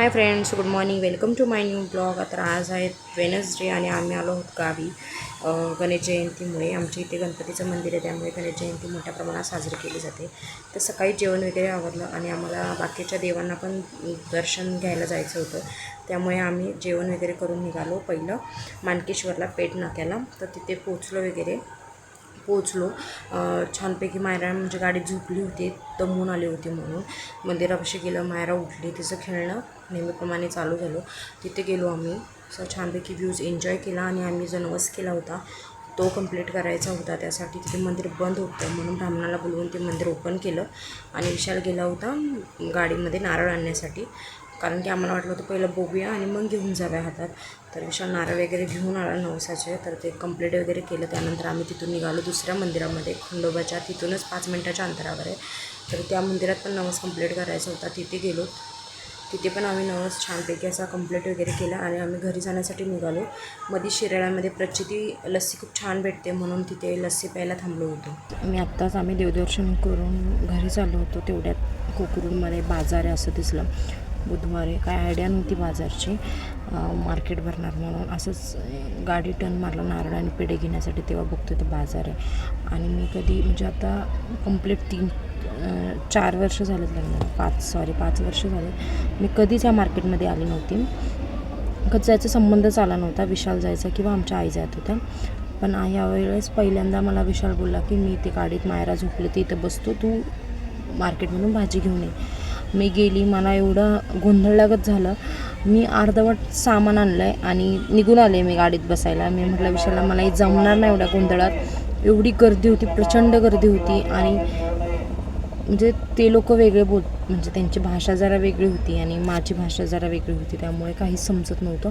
Hi friends good morning welcome to my new blog आता आज आहे वेनसडे आणि आम्ही आलो आहोत गावी. गणेश जयंतीमुळे. आमच्या इथे गणपतीचं मंदिर आहे त्यामुळे गणेश जयंती मोठ्या प्रमाणात साजरी केली जाते. तर सकाळी जेवण वगैरे आवडलं आणि आम्हाला बाकीच्या देवांना पण दर्शन घ्यायला जायचं होतं. त्यामुळे आम्ही जेवण वगैरे करून निघालो पहिलं. मानकेश्वरला पेट नाक्याला. तर तिथे पोचलो वगैरे. पोचलो छानपैकी मायरा म्हणजे गाडी झोपली होती दमून आली होती म्हणून. मंदिरापाशी गेलं मायरा उठली तिचं खेळणं नेहमीप्रमाणे चालू झालं. तिथे गेलो आम्ही. असं छानपैकी व्ह्यूज एन्जॉय केला आणि आम्ही जनवस केला होता तो कंप्लीट करायचा होता. त्यासाठी तिथे मंदिर बंद होतं म्हणून ब्राह्मणाला बोलवून ते मंदिर ओपन केलं. आणि विशाल गेला होता गाडीमध्ये नारळ आणण्यासाठी. कारण की आम्हाला वाटलं होतं पहिलं बघूया आणि मग घेऊन जाव्या हातात. तर विशाल नारळ वगैरे घेऊन आला नवसाचे तर ते कंप्लीट वगैरे केलं. त्यानंतर आम्ही तिथून निघालो दुसऱ्या मंदिरामध्ये. खंडोबाच्या तिथूनच पाच मिनटाच्या अंतरावर आहे. तर त्या मंदिरात पण नवस कंप्लीट करायचा होता. तिथे गेलो. तिथे पण आम्ही नवस छानपैकी असा कंप्लीट वगैरे केला आणि आम्ही घरी जाण्यासाठी निघालो. मध्ये शिराळ्यामध्ये प्रचिती लस्सी खूप छान भेटते म्हणून तिथे लस्सी प्यायला थांबलो होतो. मी आत्ताच आम्ही देवदर्शन करून घरी चाललो होतो. तेवढ्यात कोकरूडमध्ये बाजार आहे असं दिसलं. बुधवारी काय आयडिया नव्हती बाजारची. मार्केट भरणार म्हणून असंच गाडी टर्न मारलं नारळ आणि पेढे घेण्यासाठी तेव्हा बघतो ते बाजार आहे. आणि मी कधी म्हणजे आता कंप्लीट तीन चार वर्ष झालेत लग्न. पाच सॉरी पाच वर्ष झाले मी कधीच या मार्केटमध्ये आली नव्हती. कधी जायचा संबंधच आला नव्हता. विशाल जायचा किंवा आमच्या आई जात होत्या. पण आ- यावेळेस पहिल्यांदा मला विशाल बोलला की मी ते गाडीत मायरा झोपली ते इथं बसतो. तू मार्केटमधून भाजी घेऊन ये. मी गेली मला एवढं गोंधळ लागत झालं. मी अर्धवट सामान आणलं आहे आणि निघून आले मी गाडीत बसायला. मी म्हटलं विषयाला मला हे जमणार नाही एवढ्या गोंधळात. एवढी गर्दी होती प्रचंड गर्दी होती आणि म्हणजे ते लोक वेगळे बोल म्हणजे त्यांची भाषा जरा वेगळी होती आणि माझी भाषा जरा वेगळी होती त्यामुळे काही समजत नव्हतं.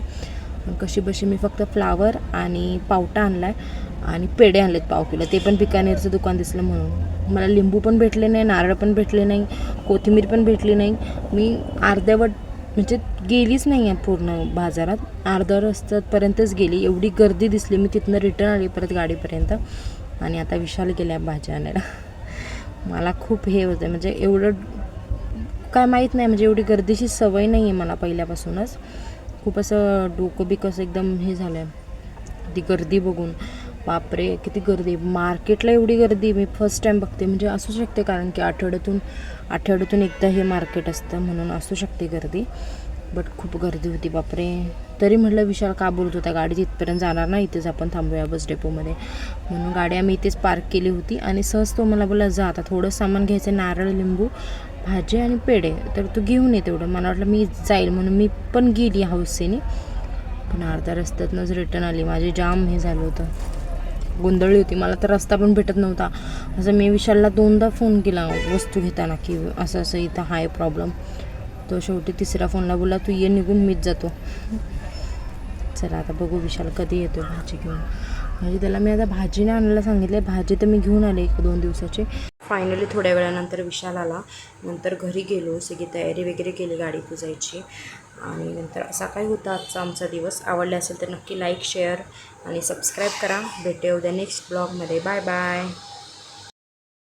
कशी बशी मी फक्त फ्लावर आणि पावटा आणला आहे आणि पेढे आणलेत पाव किलो. ते पण बिकानेरचं दुकान दिसलं म्हणून. मला लिंबू पण भेटले नाही नारळ पण भेटले नाही कोथिंबीर पण भेटली नाही. मी अर्ध्यावट म्हणजे गेलीच नाही आहे पूर्ण बाजारात. अर्ध्या रस्त्यापर्यंतच गेली. एवढी गर्दी दिसली. मी तिथनं रिटर्न आली परत गाडीपर्यंत. आणि आता विशाल गेल्या भाज्या आणायला. मला खूप हे होतं म्हणजे एवढं काय माहीत नाही. म्हणजे एवढी गर्दीची सवय नाही आहे मला पहिल्यापासूनच. खूप असं डोकं बी कसं एकदम हे झालं आहे ती गर्दी बघून. बापरे किती गर्दी. मार्केटला एवढी गर्दी. मी फर्स्ट टाईम बघते. म्हणजे असू शकते कारण की आठवड्यातून आठवड्यातून एकदा हे मार्केट असतं म्हणून असू शकते गर्दी. बट खूप गर्दी होती. बापरे. तरी म्हटलं विशाल का बोलत होता? गाडी तिथपर्यंत जाणार नाही. इथेच आपण थांबूया बस डेपोमध्ये. म्हणून गाडी आम्ही इथेच पार्क केली होती. आणि सहज तो मला बोला जा आता. थोडं सामान घ्यायचं नारळ लिंबू भाजी आणि पेढे तर तू घेऊन ये तेवढं. मला वाटलं मी जाईल म्हणून मी पण गेली हौसेने. पण अर्ध्या रस्त्यातनंच रिटर्न आली. माझी जाम हे झालं होतं. गोंधळली होती. मला तर रस्ता पण भेटत नव्हता. असं मी विशालला दोनदा फोन केला वस्तू घेताना की असं असं इथं हाय प्रॉब्लेम तो शेवटी तिसऱ्या फोनला बोला तू ये निघून मीच जातो. चला आता बघू विशाल कधी येतो भाजी घेऊन. म्हणजे त्याला मी आता भाजी नाही आणायला सांगितले भाजी तर मी घेऊन आले एक दोन दिवसाची. फायनली थोड्या वेळानंतर विशाल आला. नंतर घरी गेलो. सगळी तयारी वगैरे केली गाडी पुजायची आणि नंतर असा काय होता आजचा आमचा दिवस. आवडला असेल तर नक्की लाईक शेअर आणि सबस्क्राईब करा. भेटे उद्या नेक्स्ट ब्लॉगमध्ये बाय बाय